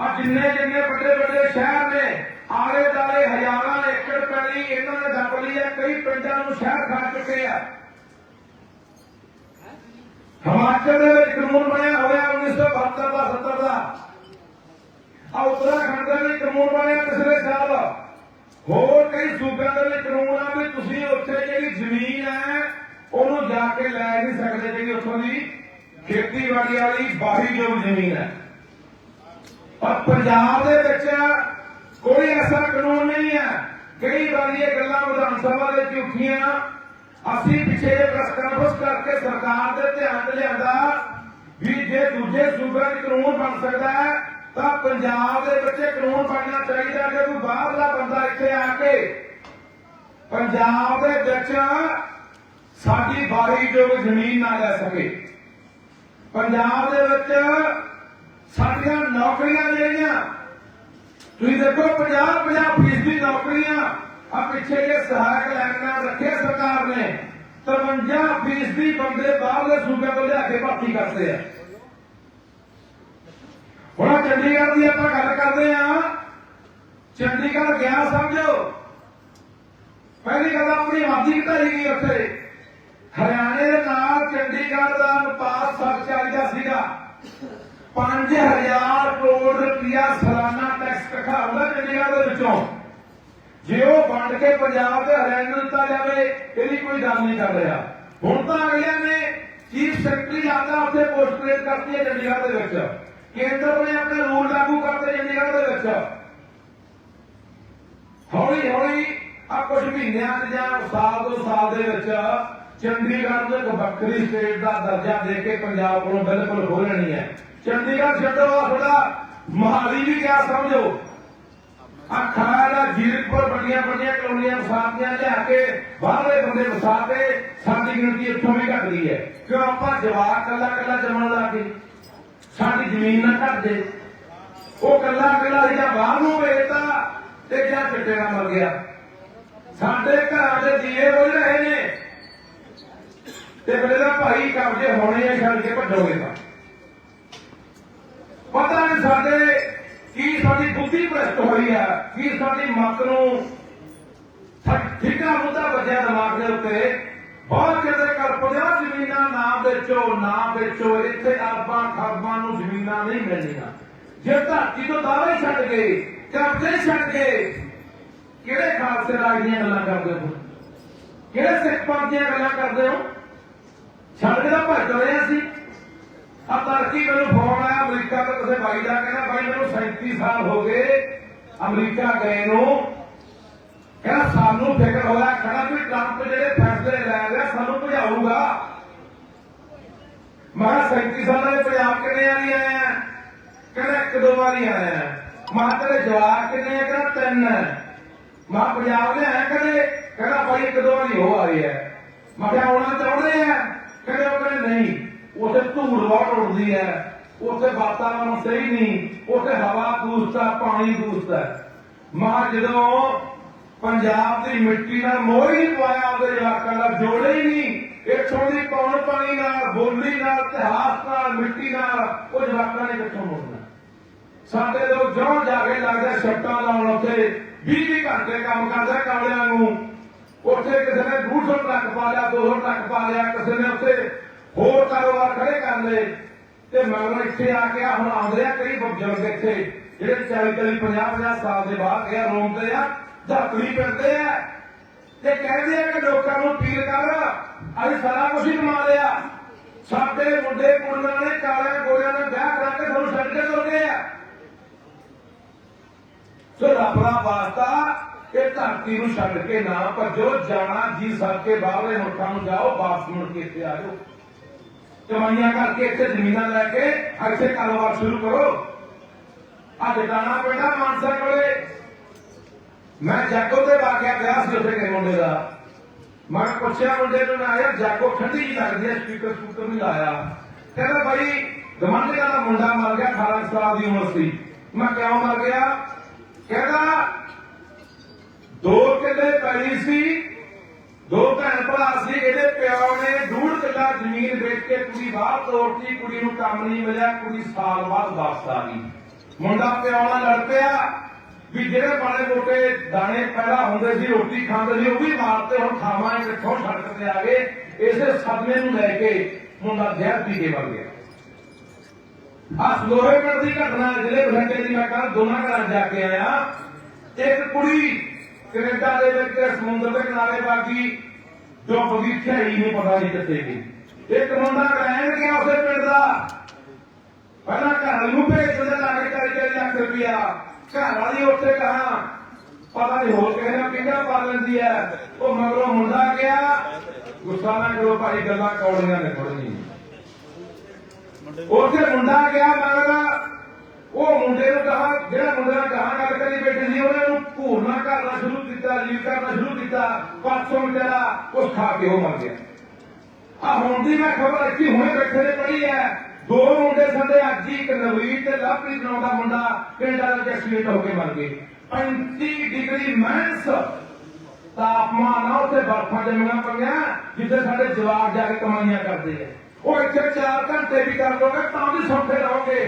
Speaker 2: ਆ ਜਿੰਨੇ ਜਿੰਨੇ ਵੱਡੇ ਵੱਡੇ ਸ਼ਹਿਰ ਨੇ ਆਲੇ ਦਾਲੇ ਹਜ਼ਾਰਾਂ ਏਕੜ ਪੈਲੀ ਇਹਨਾਂ ਨੇ ਦੱਬ ਲਈ ਹੈ, ਕਈ ਪਿੰਡਾਂ ਨੂੰ ਸ਼ਹਿਰ ਖਾ ਚੁੱਕੇ ਆ। ਹਿਮਾਚਲ ਦੇ ਵਿੱਚ ਕਾਨੂੰਨ ਬਣਿਆ ਹੋਇਆ 1972 ਦਾ 70 ਦਾ। ਆ ਉੱਤਰਾਖੰਡ ਦੇ ਵਿੱਚ ਕਾਨੂੰਨ ਬਣਿਆ ਪਿਛਲੇ ਸਾਲ। ਹੋਰ ਕਈ ਸੂਬਿਆਂ ਦੇ ਵਿੱਚ ਕਾਨੂੰਨ ਆ ਵੀ ਤੁਸੀਂ ਉੱਥੇ ਜਿਹੜੀ ਜ਼ਮੀਨ ਹੈ, ਉਹਨੂੰ ਜਾ ਕੇ ਲੈ ਨਹੀਂ ਸਕਦੇ ਜਿਹੜੀ ਉੱਥੋਂ ਦੀ ਖੇਤੀਬਾੜੀ ਵਾਲੀ ਬਾਹੀ ਜੋ ਜ਼ਮੀਨ ਹੈ। ਪਰ ਪੰਜਾਬ ਦੇ ਵਿੱਚ ਕੋਈ ਐਸਾ ਕਾਨੂੰਨ ਨਹੀਂ ਹੈ। ਕਈ ਵਾਰੀ ਇਹ ਗੱਲਾਂ ਵਿਧਾਨ ਸਭਾ ਦੇ ਵਿੱਚ ਉੱਠੀਆਂ। ਅਸੀਂ ਪਿੱਛੇ ਜੇ ਕਰਕੇ ਸਰਕਾਰ ਦੇ ਧਿਆਨ ਲਿਆਂਦਾ ਵੀ ਜੇ ਦੂਜੇ ਸੂਬਿਆਂ 'ਚ ਕਾਨੂੰਨ ਬਣ ਸਕਦਾ ਹੈ, ਤਾਂ ਪੰਜਾਬ ਦੇ ਵਿੱਚ ਕਾਨੂੰਨ ਬਣਨਾ ਚਾਹੀਦਾ ਕਿ ਕੋਈ ਬਾਹਰਲਾ ਬੰਦਾ ਇੱਥੇ ਆ ਕੇ ਪੰਜਾਬ ਦੇ ਵਿੱਚ ਸਾਡੀ ਬਾਹਰੀ ਜੋ ਜ਼ਮੀਨ ਨਾ ਲੈ ਸਕੇ। ਪੰਜਾਬ ਦੇ ਵਿੱਚ ਸਾਡੀਆਂ ਨੌਕਰੀਆਂ ਜਿਹੜੀਆਂ, ਤੁਸੀਂ ਦੇਖੋ 50 50 ਫੀਸਦੀ ਨੌਕਰੀਆਂ ਆ ਪਿੱਛੇ ਜੇ ਸਹਾਇਕ ਲੈਣਾ ਰੱਖਿਆ ਸਰਕਾਰ ਨੇ। 53 ਫੀਸਦੀ ਬੰਦੇ ਬਾਹਰਲੇ ਸੂਬਿਆਂ ਤੋਂ ਲਿਆ ਕੇ ਭਰਤੀ ਕਰਦੇ ਆ। ਹੁਣ ਚੰਡੀਗੜ੍ਹ ਦੀ ਆਪਾਂ ਗੱਲ ਕਰਦੇ ਆ ਚੰਡੀਗੜ੍ਹ ਗਿਆ ਸਮਝੋ। ਪਹਿਲੀ ਗੱਲ ਆਪਣੀ ਆਬਾਦੀ ਘਟਾਈ ਗਈ ਉੱਥੇ। ਹਰਿਆਣੇ ਦੇ ਨਾਲ ਚੰਡੀਗੜ੍ਹ ਦਾ ਅਨੁਪਾਤ ਸਭ ਚੱਲਦਾ ਸੀਗਾ 5000 ਕਰੋੜ ਰੁਪਇਆ ਸਾਲਾਨਾ ਟੈਕਸ ਇਕੱਠਾ ਹੁੰਦਾ ਚੰਡੀਗੜ੍ਹ ਦੇ ਵਿੱਚੋਂ। ਜੇ ਉਹ ਵੰਡ ਕੇ ਪੰਜਾਬ ਤੇ ਹਰਿਆਣਾ ਨੂੰ ਦਿੱਤਾ ਜਾਵੇ, ਇਹਦੀ ਕੋਈ ਗੱਲ ਨਹੀਂ ਕਰ ਰਿਹਾ। ਹੁਣ ਤਾਂ ਅਗਲਿਆਂ ਨੇ ਚੀਫ ਸੈਕਟਰੀ ਆਦਾ ਉੱਥੇ ਪੋਸਟ ਕ੍ਰੀਏਟ ਕਰਤੀ ਹੈ ਚੰਡੀਗੜ੍ਹ ਦੇ ਵਿੱਚ। ਕੇਂਦਰ ਨੇ ਆਪਣੇ ਰੂਲ ਲਾਗੂ ਕਰਤੇ ਚੰਡੀਗੜ੍ਹ ਦੇ ਵਿੱਚ। ਹੌਲੀ ਹੌਲੀ ਆ ਕੁਝ ਮਹੀਨਿਆਂ ਚ ਜਾਂ ਸਾਲ ਦੋ ਸਾਲ ਦੇ ਵਿੱਚ ਚੰਡੀਗੜ੍ਹ ਨੂੰ ਇੱਕ ਵੱਖਰੀ ਸਟੇਟ ਦਾ ਦਰਜਾ ਦੇ ਕੇ ਪੰਜਾਬ ਕੋਲੋਂ ਬਿਲਕੁਲ ਹੋ ਲੈਣੀ ਹੈ। ਚੰਡੀਗੜ੍ਹ ਛੱਡੋ ਆ ਥੋੜਾ ਮਹਾਲੀ ਵੀ ਕਿਆ ਸਮਝੋ। ਆ ਖਾੜਾ ਜੀਰਕਪੁਰ ਵੱਡੀਆਂ ਵੱਡੀਆਂ ਕਲੋਨੀਆਂ ਵਸਾਤੀਆਂ ਲਿਆ ਕੇ ਬਾਹਰਲੇ ਬੰਦੇ ਵਸਾ ਸਾਡੀ ਗਿਣਤੀ ਇੱਥੋਂ ਵੀ ਘਟ ਗਈ ਹੈ। ਕਿਉਂ ਆਪਾਂ ਜਵਾਕ ਕੱਲਾ ਕੱਲਾ ਜੰਮਣ ਲੱਗ ਗਏ ਸਾਡੀ ਜ਼ਮੀਨ ਨਾ ਘਟ ਜੇ ਉਹ ਕੱਲਾ ਕੱਲਾ ਜਾਂ ਬਾਹਰ ਨੂੰ ਵੇਚਦਾ ਤੇ ਜਾਂ ਚਿੱਟੇ ਨਾਲ ਮਰ ਗਿਆ। ਸਾਡੇ ਘਰਾਂ ਦੇ ਜੀਏ ਬੁਝ ਰਹੇ ਨੇ। ਤੇ ਮੇਰੇ ਦਾ ਭਾਈ ਕਬਜ਼ੇ ਹੋਣੇ ਆ, ਛੱਡ ਕੇ ਭੱਜੋਗੇ ਤਾਂ। ਪਤਾ ਨਹੀਂ ਸਾਡੇ ਸਾਡੀ ਬੁੱਧੀ ਭ੍ਰਸ਼ਟ ਹੋਈ ਆ ਕੀ ਸਾਡੀ ਮਤ ਨੂੰ ਠਿਕਾ ਮੁੱਦਾ ਵੱਜਿਆ ਦਿਮਾਗ ਦੇ ਉੱਤੇ। ਬਹੁਤ ਕਿਤੇ ਕਰ 50 ਜ਼ਮੀਨਾਂ ਨਾ ਵੇਚੋ ਨਾ ਵੇਚੋ ਇੱਥੇ ਅਰਬਾਂ, ਖਰਬਾਂ ਨੂੰ ਜ਼ਮੀਨਾਂ ਨਹੀਂ ਮਿਲਣੀਆਂ। ਜੇ ਧਰਤੀ ਤੋਂ ਦਾਅਵੇ ਛੱਡ ਗਏ ਕਬਜ਼ੇ ਛੱਡ ਗਏ, ਕਿਹੜੇ ਖਾਲਸੇ ਰਾਜ ਦੀਆਂ ਗੱਲਾਂ ਕਰਦੇ ਹੋ? ਕਿਹੜੇ ਸਿੱਖ ਪੰਥ ਦੀਆਂ ਗੱਲਾਂ ਕਰਦੇ ਹੋ? ਛੱਡ ਕੇ ਤਾਂ ਭੱਜ ਰਹੇ ਅਸੀਂ। ਆ ਤਰਕੀ ਮੈਨੂੰ ਫੋਨ ਆਇਆ, ਅਮਰੀਕਾ ਤੋਂ ਕਿਸੇ ਬਾਈ ਦਾ ਕਹਿੰਦਾ, ਬਾਈ, ਮੈਨੂੰ 37 ਸਾਲ ਹੋ ਗਏ, ਅਮਰੀਕਾ ਗਏ ਨੂੰ। ਕਹਿੰਦਾ, ਸਾਨੂੰ ਫਿਕਰ ਹੋਇਆ ਕਹਿੰਦਾ, ਵੀ ਟਰੰਪ ਜਿਹੜੇ ਫੈਸਲੇ ਲੈ ਰਿਹਾ ਸਾਨੂੰ ਭਜਾਊਗਾ। ਮੈਂ ਕਿਹਾ 37 ਸਾਲਾਂ ਦੇ ਪੰਜਾਬ ਕਿੰਨੇ ਵਾਰੀ ਆਇਆ ਕਹਿੰਦਾ, ਇੱਕ ਦੋ ਵਾਰੀ ਆਏ ਆ। ਮੈਂ ਕਿਹਾ, ਤੇਰੇ ਜਵਾਕ ਕਿੰਨੇ ਆ? ਕਹਿੰਦਾ, ਤਿੰਨ ਮੈਂ ਕਿਹਾ, ਪੰਜਾਬ ਦੇ ਆਇਆ ਕਦੇ ਕਹਿੰਦਾ ਭਾਈ ਇੱਕ ਦੋ ਵਾਰੀ ਹੋ ਆਏ ਆ। ਮੈਂ ਕਿਹਾ, ਆਉਣਾ ਚਾਹੁੰਦੇ ਆ? ਕਹਿੰਦੇ, ਉਹ ਕਹਿੰਦੇ, ਨਹੀਂ। ਉੱਥੇ ਧੂੜ ਬਹੁਤ ਉੱਡਦੀ ਹੈ। ਉੱਥੇ ਵਾਤਾਵਰਣ ਸਹੀ ਨਹੀਂ। ਉੱਥੇ ਹਵਾ ਦੂਸ਼ਿਤ ਪਾਣੀ ਦੂਸ਼ਿਤ ਹੈ। ਜਦੋਂ ਪੰਜਾਬ ਦੀ ਮਿੱਟੀ ਨਾਲ ਮੋਹ ਹੀ ਪਾਇਆ ਉਹਦੇ ਜਵਾਕਾਂ ਦਾ ਜੋੜੇ ਹੀ ਨਹੀਂ। ਇੱਥੋਂ ਦੀ ਪੌਣ ਪਾਣੀ ਨਾਲ, ਬੋਲੀ ਨਾਲ, ਇਤਿਹਾਸ ਨਾਲ, ਮਿੱਟੀ ਨਾਲ, ਉਹ ਜਵਾਕਾਂ ਨੇ ਕਿੱਥੋਂ ਮੋੜਨਾ? ਸਾਡੇ ਲੋਕ ਜੋਂ ਜਾ ਕੇ ਲੱਗਦਾ ਛੱਟਾਂ ਲਾਉਣ ਉੱਥੇ 20 ਘੰਟੇ ਕੰਮ ਕਰਦਾ ਕਾਲਿਆਂ ਨੂੰ। ਉੱਥੇ ਕਿਸੇ ਨੇ 200 ਟਰੱਕ ਪਾ ਲਿਆ 200 ਟਰੱਕ ਪਾ ਲਿਆ, ਕਿਸੇ ਨੇ ਉੱਥੇ ਹੋਰ ਕਾਰੋਬਾਰ ਖੜੇ ਕਰ ਲਏ ਤੇ ਮਗਰ ਇੱਥੇ ਆ ਕੇ ਹੁਣ ਆਉਂਦੇ ਆ ਕਈ ਬਜ਼ੁਰਗ ਇੱਥੇ, ਜਿਹੜੇ 40 40 50 50 ਸਾਲ ਦੇ ਬਾਅਦ ਗਿਆ ਰੋਂਦੇ ਆ ਧਰਤੀ ਫਿਰਦੇ ਆ। ਤੇ ਕਹਿੰਦੇ ਆ ਕਿ ਲੋਕਾਂ ਨੂੰ ਅਪੀਲ ਕਰ, ਅਸੀਂ ਸਾਰਾ ਕੁਝ ਹੀ ਕਮਾ ਲਿਆ। ਸਾਡੇ ਮੁੰਡੇ ਕੁੜੀਆਂ ਨੇ ਕਾਲੇ ਗੋਰਿਆਂ ਨੇ ਵਿਆਹ ਕਰਾ ਕੇ ਤੁਹਾਨੂੰ ਛੱਡ ਕੇ ਤੁਰ ਗਏ ਆ। ਸੋ ਰੱਬ ਦਾ ਵਾਸਤਾ ਇਹ ਧਰਤੀ ਨੂੰ ਛੱਡ ਕੇ ਨਾ ਭੱਜੋ, ਜਾਣਾ ਜੀ ਸਭ ਕੇ ਬਾਹਰਲੇ ਮੁਲਕਾਂ ਨੂੰ ਜਾਓ, ਵਾਪਸ ਮੁੜ ਕੇ ਇੱਥੇ ਆ ਜਾਓ। ਕਮਾਈਆਂ ਕਰਕੇ ਇੱਥੇ ਜ਼ਮੀਨਾਂ ਲੈ ਕੇ ਇੱਥੇ ਕਾਰੋਬਾਰ ਸ਼ੁਰੂ ਕਰੋ। ਆ ਜਟਾਣਾ ਪਿੰਡਾ ਮਾਨਸਾ ਕੋਲੇ। ਮੈਂ ਜਾਗੋ ਤੇ ਵਾਗਿਆ ਵਿਆਹ ਸੀ ਉੱਥੇ ਕਿਸੇ ਮੁੰਡੇ ਦਾ। ਮੈਂ ਪੁੱਛਿਆ ਮੁੰਡੇ ਨੂੰ ਨਾ ਯਾਰ ਜਾਗੋ ਠੰਡੀ ਜੀ ਲੱਗਦੀ ਹੈ, ਸਪੀਕਰ ਸਪੀਕਰ ਨਹੀਂ ਲਾਇਆ। ਕਹਿੰਦਾ ਭਾਈ ਗਮੰਡਿਆਂ ਦਾ ਮੁੰਡਾ ਮਰ ਗਿਆ 18 ਸਾਲ ਦੀ ਉਮਰ ਸੀ। ਮੈਂ ਕਿਉਂ ਮਰ ਗਿਆ? ਕਹਿੰਦਾ, ਦੋ ਕਿੱਲੇ ਪੈਲੀ ਸੀ ਦੋ ਭੈਣ ਭਰਾ ਸੀ, ਇਹਦੇ ਪਿਓ ਨੇ ਡੂਢ ਕਿੱਲਾ ਜ਼ਮੀਨ ਵੇਚ ਕੇ ਕੁੜੀ ਬਾਹਰ ਤੋਰਤੀ, ਕੁੜੀ ਨੂੰ ਕੰਮ ਨਹੀਂ ਮਿਲਿਆ, ਕੁੜੀ ਸਾਲ ਬਾਅਦ ਵਾਪਸ ਆ ਗਈ। ਮੁੰਡਾ ਪਿਓ ਨਾਲ ਲੜ ਪਿਆ, ਵੀ ਜਿਹੜੇ ਬਾਲੇ ਮੋਟੇ ਦਾਣੇ ਪਹਿਲਾਂ ਹੁੰਦੇ ਸੀ, ਰੋਟੀ ਖਾਂਦੇ ਸੀ, ਉਹ ਵੀ ਮਾਰਤੇ ਹੁਣ ਖਾਵਾਂਗੇ ਕਿੱਥੋਂ ਸੜਕ ਤੇ ਆ ਗਏ, ਇਸੇ ਸਦਮੇ ਨੂੰ ਲੈ ਕੇ ਮੁੰਡਾ ਜ਼ਹਿਰ ਪੀ ਕੇ ਮਰ ਗਿਆ। ਆ ਸਲੋਹੇ ਪਿੰਡ ਦੀ ਘਟਨਾ, ਜ਼ਿਲ੍ਹੇ ਬਠਿੰਡੇ ਦੀ ਮੈਂ ਕਹਾਂ ਦੋਨਾਂ ਘਰਾਂ ਜਾ ਕੇ ਆਇਆ। ਇੱਕ ਕੁੜੀ ਕੈਨੇਡਾ ਦੇ ਵਿੱਚ ਸਮੁੰਦਰ ਦੇ ਕਿਨਾਰੇ ਬਾਗੀ ਜੋ ਬਗੀਚਾ ਹੀ ਨਹੀਂ, ਪਤਾ ਨਹੀਂ ਕਿੱਥੇ ਗਈ ਇੱਕ ਮੁੰਡਾ ਰਹਿਣ ਗਿਆ ਉਸੇ ਪਿੰਡ ਦਾ। ਪਹਿਲਾਂ ਘਰ ਨੂੰ ਭੇਜ ਲੱਗ ਕੇ ਚਾਲੀ ਲੱਖ ਰੁਪਇਆ। ਘਰ ਵਾਲੀ ਉੱਥੇ ਕਹਾ, ਪਤਾ ਨਹੀਂ ਹੋਰ ਕਿਸੇ ਨਾਲ ਪਿੰਗਾ ਪਾ ਲੈਂਦੀ ਹੈ। ਉਹ ਮਗਰੋਂ ਮੁੰਡਾ ਗਿਆ। ਗੁੱਸਾ ਨਾ ਕਰੋ ਭਾਈ, ਗੱਲਾਂ ਕੌੜੀਆਂ ਨੇ ਥੋੜੀਆਂ ਉੱਥੇ ਮੁੰਡਾ ਗਿਆ ਮਗਰ। ਉਹ ਮੁੰਡੇ ਨੂੰ ਕਹਾ, ਜਿਹੜਾ ਮੁੰਡਾ ਨਾਲ ਕਹਾ ਗੱਲ ਕਰੀ ਬੈਠੀ ਸੀ, ਉਹਨੇ ਨੂੰ ਘੂਰਨਾ ਕਰਨਾ ਸ਼ੁਰੂ ਕੀਤਾ ਲੀਡ ਕਰਨਾ ਸ਼ੁਰੂ ਕੀਤਾ, ਪਾਸੋਂ ਵਿਚਾਰਾ ਉਸ ਖਾ ਕੇ ਉਹ ਮਰ ਗਿਆ। ਆ ਹੁਣ ਦੀ ਮੈਂ ਖਬਰ ਇੱਥੇ ਹੁਣੇ ਬੈਠੇ ਨੇ ਪੜੀ ਹੈ। ਦੋ ਮੁੰਡੇ ਸਾਡੇ ਅੱਜ ਹੀ ਇੱਕ ਨਵੀਰ ਤੇ ਲਵਪ੍ਰੀਤ ਨਾਮ ਦਾ ਮੁੰਡਾ ਕੈਨੇਡਾ ਦਾ ਐਕਸੀਡੈਂਟ ਹੋ ਕੇ ਮਰ ਗਏ 35 ਡਿਗਰੀ ਮਾਈਨਸ ਤਾਪਮਾਨ ਆ ਉੱਥੇ ਬਰਫਾਂ ਜੰਮੀਆਂ ਪਈਆਂ, ਜਿੱਥੇ ਸਾਡੇ ਜਵਾਬ ਜਾ ਕੇ ਕਮਾਈਆਂ ਕਰਦੇ ਆ। ਉਹ ਇੱਥੇ 4 ਘੰਟੇ ਵੀ ਕਰ ਲੋਗੇ ਤਾਂ ਵੀ ਸੌਖੇ ਰਹੋਗੇ।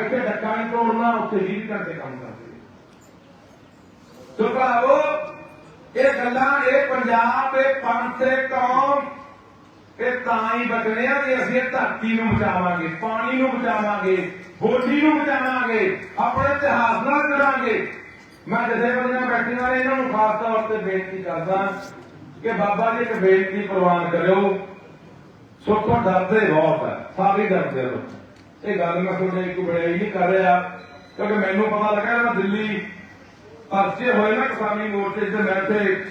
Speaker 2: ਇੱਥੇ ਡੱਕਾ ਨਹੀਂ ਤੋੜਨਾ, ਉੱਥੇ 20 ਘੰਟੇ ਕੰਮ ਕਰਦੇ ਸੋ ਭਰਾਵੋ, ਇਹ ਗੱਲਾਂ, ਇਹ ਪੰਜਾਬ, ਇਹ ਪੰਥ, ਇਹ ਕੌਮ, ਇਹ ਤਾਂ ਹੀ ਬਚਣੇ ਆ ਵੀ ਅਸੀਂ ਧਰਤੀ ਨੂੰ ਬਚਾਵਾਂਗੇ, ਪਾਣੀ ਨੂੰ ਬਚਾਵਾਂਗੇ, ਬੋਲੀ ਨੂੰ ਬਚਾਵਾਂਗੇ, ਆਪਣੇ ਇਤਿਹਾਸ ਨਾਲ ਜੁੜਾਂਗੇ। ਮੈਂ ਜਿਹਦੇ ਬੰਦੇ ਬੈਠੀਆਂ ਇਹਨਾਂ ਨੂੰ ਖਾਸ ਤੌਰ ਤੇ ਬੇਨਤੀ ਕਰਦਾ ਕਿ ਬਾਬਾ ਜੀ ਇੱਕ ਬੇਨਤੀ ਪ੍ਰਵਾਨ ਕਰਿਓ। ਸੋਥੋਂ ਡਰਦੇ ਬਹੁਤ ਹੈ ਸਾਰੇ ਡਰਦੇ ਹੋ ਇਹ ਗੱਲ ਮੈਂ ਤੁਹਾਡੇ ਇੱਕ ਬੜੇ ਨਹੀਂ ਕਰ ਰਿਹਾ, ਕਿਉਂਕਿ ਮੈਨੂੰ ਪਤਾ ਲੱਗਾ ਮੈਂ ਦਿੱਲੀ ਪਰਚੇ ਹੋਏ ਨਾ ਕਿਸਾਨੀ ਮੋਰਚੇ ਤੇ ਮੈਂ ਤੇ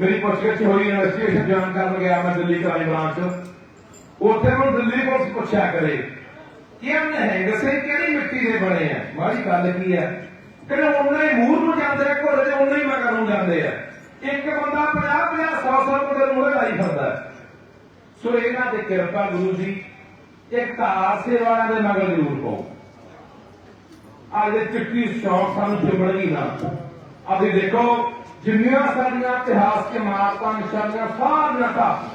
Speaker 2: ਮੇਰੀ ਪੁੱਛਗਿੱਛ ਹੋਈ ਇਨਵੈਸਟੀਗੇਸ਼ਨ ਜੁਆਇਨ ਕਰਨ ਗਿਆ ਮੈਂ ਦਿੱਲੀ ਕਰਾਈ ਬ੍ਰਾਂਚ। ਉੱਥੇ ਮੈਨੂੰ ਦਿੱਲੀ ਪੁਲਿਸ ਪੁੱਛਿਆ ਕਰੇ ਕਿ ਇਹ? ਨਹਿੰਗ ਕਿਹੜੀ ਮਿੱਟੀ ਦੇ ਬਣੇ ਆ? ਮਾੜੀ ਗੱਲ ਕੀ ਹੈ ਕਿਹੜੇ ਉਹਨਾਂ ਹੀ ਮੂੰਹ ਨੂੰ ਜਾਂਦੇ ਆ, ਘੋੜੇ ਦੇ ਉਹਨਾਂ ਹੀ ਮਗਰ ਨੂੰ ਜਾਂਦੇ ਆ। ਇੱਕ ਬੰਦਾ 50 50 100 100 ਬੰਦੇ ਨੂੰ ਲਾਈ ਫਿਰਦਾ। ਸੋ ਇਹਨਾਂ ਦੇ ਕਿਰਪਾ ਗੁਰੂ ਜੀ, ਇੱਕ ਹਾਸੇ ਵਾਲਿਆਂ ਦੇ ਮਗਰ ਜ਼ਰੂਰ ਪਾਓ। ਅੱਜ ਚਿੱਟੀ ਸ਼ੌਕ ਸਾਨੂੰ ਚਿੰਬੜਨੀ ਨਾ। ਅਸੀਂ ਦੇਖੋ ਜਿੰਨੀਆਂ ਸਾਡੀਆਂ ਇਤਿਹਾਸ ਕੇ ਮਾਰਤਾਂ ਨਿਸ਼ਾਨੀਆਂ ਸਾਰੀਆਂ ਢਾਹ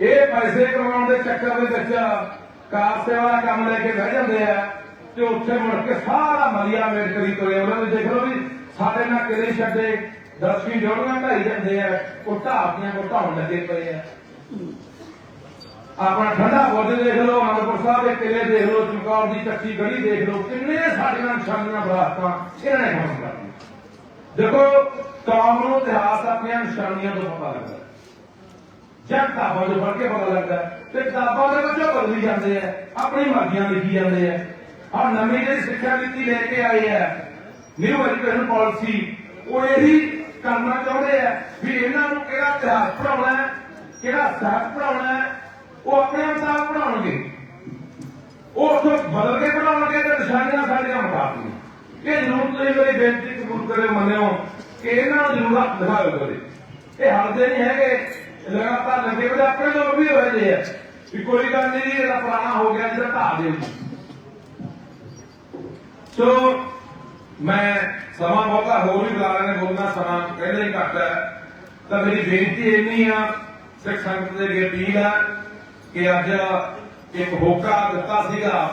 Speaker 2: ਇਹ ਪੈਸੇ ਕਮਾਉਣ ਦੇ ਚੱਕਰ ਦੇ ਵਿੱਚ ਕਾਰ ਸੇਵਾ ਦਾ ਕੰਮ ਲੈ ਕੇ ਬਹਿ ਜਾਂਦੇ ਆ ਤੇ ਉੱਥੇ ਮੁੜ ਕੇ ਸਾਰਾ ਮਲੀਆ ਮੇਟ ਕਰੀ ਤੋਏ ਉਹਨਾਂ ਨੂੰ ਦੇਖ ਲਓ ਵੀ ਸਾਡੇ ਨਾਲ ਕਿਲੇ ਛੱਡੇ ਦਸਵੀਂ ਜੋੜੀਆਂ ਢਾਈ ਜਾਂਦੇ ਆ ਉਹ ਢਾਪੀਆਂ ਕੋ ਢਾਉਣ ਲੱਗੇ ਪਏ ਆ ਆਪਣਾ ਠੰਡਾ ਬੁਰਜ ਦੇਖ ਲਓ, ਅਨੰਦਪੁਰ ਸਾਹਿਬ ਦੇ ਕਿਲੇ ਦੇਖ ਲਓ, ਚਮਕੌਰ ਦੀ ਚੱਕੀ ਗਲੀ ਦੇਖ ਲਓ, ਕਿੰਨੇ ਸਾਡੀਆਂ ਨਿਸ਼ਾਨੀਆਂ, ਬਰਾਤਾਂ, ਇਹਨਾਂ ਨੇ ਖਤਮ ਕਰਤੀਆਂ ਦੇਖੋ, ਕੌਮ ਨੂੰ ਇਤਿਹਾਸ ਆਪਣੀਆਂ ਨਿਸ਼ਾਨੀਆਂ ਤੋਂ ਪਤਾ ਲੱਗਦਾ ਜਾਂ ਕਿਤਾਬਾਂ ਤੋਂ ਪੜ੍ਹ ਕੇ ਪਤਾ ਲੱਗਦਾ ਤੇ ਕਿਤਾਬਾਂ ਦੇ ਵਿੱਚ ਬਦਲੀ ਜਾਂਦੇ ਆ ਆਪਣੀ ਮਰਜ਼ੀਆਂ ਲਿਖੀ ਜਾਂਦੇ ਆ ਆਹ ਨਵੀਂ ਜਿਹੜੀ ਸਿੱਖਿਆ ਨੀਤੀ ਲੈ ਕੇ ਆਏ ਆ ਨਿਊ ਐਜੂਕੇਸ਼ਨ ਪਾਲਿਸੀ ਉਹ ਇਹੀ ਕਰਨਾ ਚਾਹੁੰਦੇ ਆ ਵੀ ਇਹਨਾਂ ਨੂੰ ਕਿਹੜਾ ਇਤਿਹਾਸ ਪੜਾਉਣਾ ਹੈ, ਕਿਹੜਾ ਸਾਹਿਤ ਪੜਾਉਣਾ ਹੈ ਉਹ ਆਪਣੇ ਮੁਤਾਬਕ ਪੜਾਉਣਗੇ ਉਹ ਉੱਥੋਂ ਬਦਲ ਕੇ ਪੜਾਉਣਗੇ ਤੇ ਨਿਸ਼ਾਨੀਆਂ ਸਾਡੀਆਂ ਮੁਤਾਬਕ ਇਹ ਜ਼ਰੂਰ ਤੁਸੀਂ ਮੇਰੀ ਬੇਨਤੀ ਕਬੂਲ ਕਰੇ ਮੰਨਿਓ ਕਿ ਇਹਨਾਂ ਨੂੰ ਜ਼ਰੂਰ ਹੱਥ ਦਿਖਾਓ ਕਰੇ ਇਹ ਹਲਦੇ ਨਹੀਂ ਹੈਗੇ। ਲਗਾਤਾਰ ਲੱਗੇ ਹੋਏ, ਆਪਣੇ ਲੋਕ ਵੀ ਹੋਏ ਜੇ ਆ। ਵੀ ਕੋਈ ਗੱਲ ਨਹੀਂ ਇਹਦਾ ਪੁਰਾਣਾ ਹੋ ਗਿਆ ਜਿਹੜਾ ਢਾਹ ਦਿਓ ਸੋ, ਮੈਂ ਸਮਾਂ ਬਹੁਤਾ ਹੋਰ ਵੀ ਬੁਲਾ ਲੈਣੇ ਬੋਲਣਾ ਸਮਾਂ ਕਹਿੰਦੇ ਹੀ ਘੱਟ ਹੈ। ਤਾਂ ਮੇਰੀ ਬੇਨਤੀ ਇੰਨੀ ਆ, ਸਿੱਖ ਸੰਗਤ ਦੇ ਅੱਗੇ ਅਪੀਲ ਆ। ਕਿ ਅੱਜ ਇੱਕ ਹੋਕਾ ਦਿੱਤਾ ਸੀਗਾ।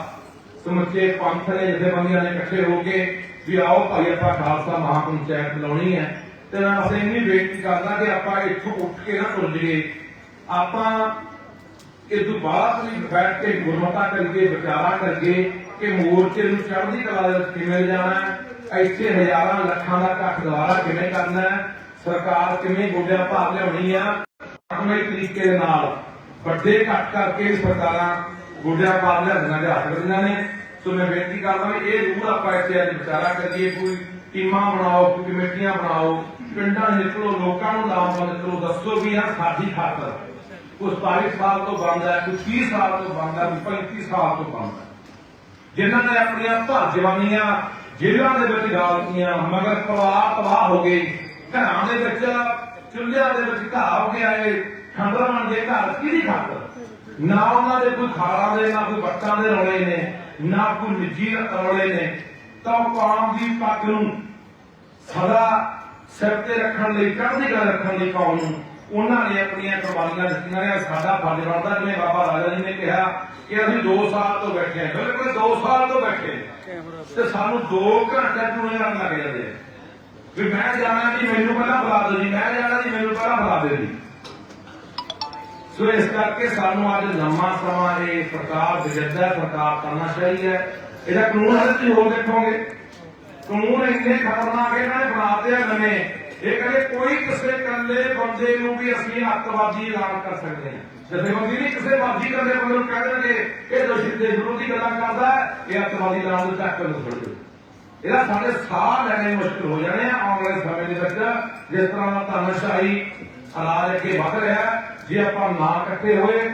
Speaker 2: ਸਮੁੱਚੇ ਪੰਥ ਨੇ ਜਥੇਬੰਦੀਆਂ ਨੇ ਇਕੱਠੇ ਹੋ ਕੇ ਵੀ ਆਓ ਭਾਈ ਆਪਾਂ ਖਾਲਸਾ ਮਹਾਪੰਚਾਇਤ ਲਾਉਣੀ ਹੈ। ਤੇ ਮੈਂ ਬਸ ਇੰਨੀ ਬੇਨਤੀ ਕਰਦਾ ਕਿ ਆਪਾਂ ਇੱਥੋਂ ਉੱਠ ਕੇ ਨਾ ਭੁੱਲ ਜੀਏ ਆਪਾਂ ਇਹ ਤੋਂ ਵੀ ਬੈਠ ਕੇ ਗੁਰਮਤਾ ਕਰਕੇ ਵਿਚਾਰਾ ਕਰਕੇ ਕਿ ਮੋਰਚੇ ਨੂੰ ਚੜ੍ਹਦੀ ਕਲਾ ਦੇ ਵਿੱਚ ਕਿਵੇਂ ਲਿਜਾਣਾ ਹੈ, ਇੱਥੇ ਹਜ਼ਾਰਾਂ ਲੱਖਾਂ ਦਾ ਇਕੱਠ ਦੁਆਰਾ ਕਿਵੇਂ ਕਰਨਾ ਹੈ, ਸਰਕਾਰ ਕਿਵੇਂ ਗੋਡਿਆਂ ਭਾਰ ਲਿਆਉਣੀ ਆ। ਆਪਣੇ ਤਰੀਕੇ ਦੇ ਨਾਲ ਵੱਡੇ ਇਕੱਠ ਕਰਕੇ ਸਰਕਾਰਾਂ ਗੋਡਿਆਂ ਭਾਰ ਲਿਆਉਣਾ ਦੇ ਹੱਥ ਕਰਦੀਆਂ ਨੇ। ਸੋ ਮੈਂ ਬੇਨਤੀ ਕਰਦਾ ਵੀ ਇਹ ਜ਼ਰੂਰ ਆਪਾਂ ਇੱਥੇ ਅੱਜ ਵਿਚਾਰਾ ਕਰੀਏ, ਕੋਈ ਟੀਮਾਂ ਬਣਾਓ ਕਮੇਟੀਆਂ ਬਣਾਓ, ਪਿੰਡਾਂ ਨਿਕਲੋ, ਲੋਕਾਂ ਨੂੰ ਲਾਭਬੰਦ ਕਰੋ ਦੱਸੋ ਵੀ ਯਾਰ ਸਾਡੀ ਖਾਤਰ ਕੁਝ 22 ਸਾਲ ਤੋਂ ਬੰਦ ਹੈ ਕੁਝ 30 ਸਾਲ ਤੋਂ ਬੰਦ ਹੈ ਕੁਝ 35 ਸਾਲ ਤੋਂ ਬੰਦ ਜਿਨ੍ਹਾਂ ਨੇ ਆਪਣੀਆਂ ਭਾਜਵਾਨੀਆਂ ਜੇਲ੍ਹਾਂ ਦੇ ਵਿੱਚ ਡਾਲਤੀਆਂ ਮਗਰ ਪਰਿਵਾਰ ਤਬਾਹ ਹੋ ਗਏ, ਘਰਾਂ ਦੇ ਵਿੱਚ, ਚੁੱਲ੍ਹਿਆਂ ਦੇ ਵਿੱਚ ਘਾਹ ਹੋ ਗਿਆ ਇਹ ਖੰਡਰ ਬਣ ਘਰ, ਕਿਹਦੀ ਖਾਤਰ? ਨਾ ਉਹਨਾਂ ਦੇ ਕੋਈ ਖਾਲਾਂ ਦੇ, ਨਾ ਕੋਈ ਬੱਟਾਂ ਦੇ ਰੌਲੇ ਨੇ, ਨਾ ਕੋਈ ਨਿੱਜੀ ਰੌਲੇ ਨੇ। ਤਾਂ ਕੌਮ ਦੀ ਪੱਗ ਨੂੰ ਸਦਾ ਸਿਰ ਤੇ ਰੱਖਣ ਲਈ ਚੜ੍ਹਦੀ ਕਲਾ ਰੱਖਣ ਲਈ ਕੌਮ ਨੂੰ ਉਹਨਾਂ ਨੇ ਆਪਣੀਆਂ ਕੁਰਬਾਨੀਆਂ ਦਿੱਤੀਆਂ ਨੇ। ਸਾਡਾ ਫਰਜ਼ ਬਣਦਾ, ਜਿਵੇਂ ਬਾਬਾ ਰਾਜਾ ਜੀ ਨੇ ਕਿਹਾ ਕਿ ਅਸੀਂ 2 ਸਾਲ ਤੋਂ ਬੈਠੇ ਹਾਂ। ਬਿਲਕੁਲ 2 ਸਾਲ ਤੋਂ ਬੈਠੇ ਤੇ ਸਾਨੂੰ 2 ਘੰਟੇ ਟੂਣੇ ਨਾਲ ਲੱਗ ਜਾਂਦੇ ਆ। ਵੀ ਮੈਂ ਜਾਣਾ ਜੀ, ਮੈਨੂੰ ਪਹਿਲਾਂ ਬੁਲਾ ਦਿਓ ਜੀ, ਮੈਂ ਜਾਣਾ ਜੀ, ਮੈਨੂੰ ਪਹਿਲਾਂ ਬੁਲਾ ਦਿਓ ਜੀ। ਸੋ ਇਸ ਕਰਕੇ ਸਾਨੂੰ ਅੱਜ ਲੰਮਾ ਸਮਾਂ ਇਹ ਸਰਕਾਰ ਬਜਦਾ ਸਰਕਾਰ ਕਰਨਾ ਚਾਹੀਦਾ ਹੈ। ਇਹਦਾ ਕਾਨੂੰਨ ਹਲੇ ਤੁਸੀਂ ਹੋਰ ਦੇਖੋਗੇ। ਕਾਨੂੰਨ ਇੰਨੇ ਖਤਰਨਾਕ ਇਹਨਾਂ ਨੇ ਬਣਾਤੇ ਆ ਨਵੇਂ। ਇਹ ਕਹਿੰਦੇ ਕੋਈ ਕਿਸੇ ਇਕੱਲੇ ਬੰਦੇ ਨੂੰ ਵੀ ਅਸੀਂ ਅੱਤਵਾਦੀ ਐਲਾਨ ਕਰ ਸਕਦੇ ਹਾਂ। ਜਥੇਬੰਦੀ ਨਹੀਂ ਕਿਸੇ ਮਰਜ਼ੀ ਇਕੱਲੇ ਬੰਦੇ ਨੂੰ ਕਹਿ ਦੇਣਗੇ, ਇਹ ਦੋਸ਼ੀ ਦੇ ਵਿਰੋਧੀ ਗੱਲਾਂ ਕਰਦਾ ਇਹ ਅੱਤਵਾਦੀ ਐਲਾਨ ਨੂੰ ਚੱਕ ਨੂੰ ਛੱਡ ਦਿਓ ਇਹਦਾ ਸਾਡੇ ਸਾਹ ਲੈਣੇ ਮੁਸ਼ਕਲ ਹੋ ਜਾਣੇ ਆ, ਆਉਣ ਵਾਲੇ ਸਮੇਂ ਦੇ ਵਿੱਚ। ਜਿਸ ਤਰ੍ਹਾਂ ਦਾ ਤਾਨਾਸ਼ਾਹੀ ਹਾਲਾਤ ਅੱਗੇ ਵਧ ਰਿਹਾ ਜੇ ਆਪਾਂ ਨਾ ਇਕੱਠੇ ਹੋਏ,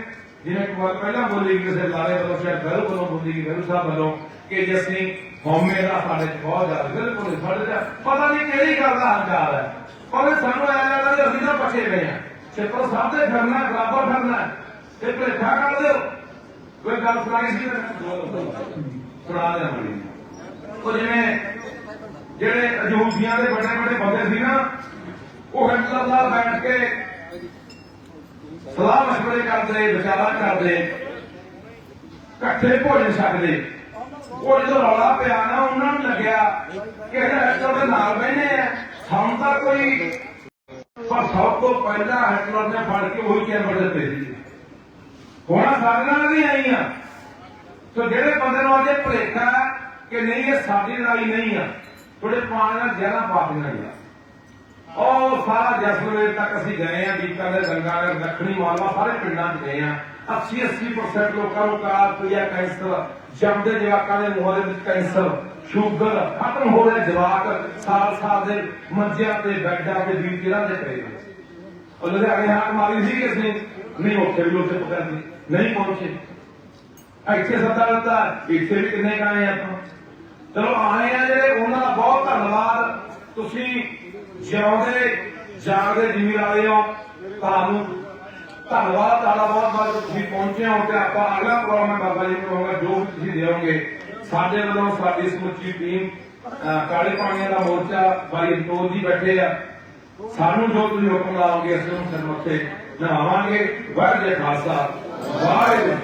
Speaker 2: ਜਿਵੇਂ ਇੱਕ ਵਾਰ ਪਹਿਲਾਂ ਬੋਲੀ ਕਿਸੇ ਲਾਰੇ ਵੱਲੋਂ, ਸ਼ਾਇਦ ਗਰੂ ਵੱਲੋਂ ਬੋਲੀ ਗਈ ਗਰੂ ਸਾਹਿਬ ਵੱਲੋਂ, ਕਿ ਜੇ ਹਉਮੈ ਦਾ ਸਾਡੇ ਚ ਬਹੁਤ ਜ਼ਿਆਦਾ, ਬਿਲਕੁਲ ਸਾਡੇ ਚ ਪਤਾ ਨਹੀਂ ਕਿਹੜੀ ਗੱਲ ਦਾ ਹੰਕਾਰ ਹੈ। ਪਰ ਸਾਨੂੰ ਐਂ ਲੱਗਦਾ ਕਿ ਅਸੀਂ ਤਾਂ ਬਚੇ ਪਏ ਆ ਛੇਤਰ ਸਾਹਿਬ ਦੇ ਫਿਰਨਾ ਬਰਾਬਰ ਫਿਰਨਾ, ਤੇ ਭਲੇਖਾ ਕਰ ਦਿਓ। ਕੋਈ ਗੱਲ ਸੁਣਾਈ ਸੀ? ਸੁਣਾ ਦੇ ਮੜੀ ਉਹ ਜਿਵੇਂ, ਜਿਹੜੇ ਅਜੂਬੀਆਂ ਦੇ ਵੱਡੇ ਵੱਡੇ ਬੰਦੇ ਸੀ ਨਾ, ਉਹ ਹਿਟਲਰ ਨਾਲ ਬੈਠ ਕੇ ਸਲਾਹ ਮਸ਼ਵਰੇ ਕਰਦੇ ਵਿਚਾਰਾ ਕਰਦੇ ਇਕੱਠੇ ਭੋਜਨ ਛਕਦੇ। ਉਹ ਜਦੋਂ ਰੌਲਾ ਪਿਆ ਨਾ, ਉਹਨਾਂ ਨੂੰ ਲੱਗਿਆ ਕਿ ਹਿਟਲਰ ਦੇ ਨਾਲ ਬਹਿਨੇ ਆ। ਸਾਨੂੰ ਤਾਂ ਕੋਈ ਪਰ ਸਭ ਤੋਂ ਪਹਿਲਾਂ ਹਿਟਲਰ ਨੇ ਫੜ ਕੇ ਉਹੀ ਚੈਂਬਰ ਦਿੱਤੇ ਸੀ ਹੁਣ ਸਾਡੇ ਨਾਲ ਵੀ ਆਈਆਂ ਸੋ ਜਿਹੜੇ ਬੰਦੇ ਨੂੰ ਅਜੇ ਭੁਲੇਖਾ ਕਿ ਨਹੀਂ, ਇਹ ਸਾਡੀ ਲੜਾਈ ਨਹੀਂ ਆ। ਥੋੜੇ ਪਾਣੀ ਨਾਲ ਜ਼ਿਆਦਾ ਪਾਪੀਆਂ ਆ। ਉਹ ਸਾਰਾ ਜਸਲਮੇਰ ਤੱਕ ਅਸੀਂ ਗਏ ਆ ਬੀਕਾਨੇਰ, ਗੰਗਾਨਗਰ, ਦੱਖਣੀ ਮਾਲਵਾ, ਸਾਰੇ ਪਿੰਡਾਂ 'ਚ ਗਏ ਆ 80 80% ਲੋਕਾਂ ਨੂੰ ਕਾਰ ਕੈਂਸਰ। ਜੰਮਦੇ ਜਵਾਕਾਂ ਦੇ ਮੂੰਹਾਂ ਦੇ ਵਿੱਚ ਕੈਂਸਰ। ਸ਼ੂਗਰ ਖਤਮ ਹੋ ਰਿਹਾ, ਜਵਾਕ ਸਾਲ ਸਾਲ ਦੇ ਮੰਜਿਆਂ ਤੇ, ਬੈੱਡਾਂ ਤੇ ਵੀਲ ਕਿਹੜਾ ਦੇ ਪਏ ਨੇ। ਉਹ ਲੁਧਿਆਣੇ ਹਾਕ ਮਾਰੀ ਸੀ ਕਿ ਅਸੀਂ ਨਹੀਂ, ਉੱਥੇ ਵੀ ਉੱਥੇ ਪਤਾ ਨਹੀਂ ਪਹੁੰਚੇ। ਇੱਥੇ ਸੱਦਾ ਦਿੱਤਾ, ਇੱਥੇ ਵੀ ਕਿੰਨੇ ਕਾਏ ਆਪਾਂ। ਚਲੋ ਆਏ ਆ ਜਿਹੜੇ, ਉਹਨਾਂ ਦਾ ਬਹੁਤ ਧੰਨਵਾਦ। ਤੁਸੀਂ ਜਿਉਂਦੇ, ਜਾਗਦੇ ਜਿਮੀ ਹੋ, ਤੁਹਾਨੂੰ ਧੰਨਵਾਦ, ਤੁਹਾਡਾ ਬਹੁਤ ਬਹੁਤ ਤੁਸੀਂ ਪਹੁੰਚੇ ਹੋ ਤੇ ਆਪਾਂ ਅਗਲਾ ਪ੍ਰੋਗਰਾਮ ਬਾਬਾ ਜੀ ਨੂੰ ਕਹਾਂਗਾ ਜੋ ਵੀ ਤੁਸੀਂ ਦਿਓਗੇ। ਸਾਡੇ ਵੱਲੋਂ ਸਾਡੀ ਸਮੁੱਚੀ ਟੀਮ ਕਾਲੇ ਪਾਣੀਆਂ ਦਾ ਮੋਰਚਾ, ਬਾਈ ਅੰਤੋਜ ਜੀ ਬੈਠੇ ਆ। ਸਾਨੂੰ ਜੋ ਤੁਸੀਂ ਹੁਕਮ ਲਾਓਗੇ, ਅਸੀਂ ਉਹਨਾਂ ਦੇ ਨਹਾਵਾਂਗੇ। ਵਾਹਿਗੁਰੂ ਜੀ ਖਾਲਸਾ। ਵਾਹਿਗੁਰੂ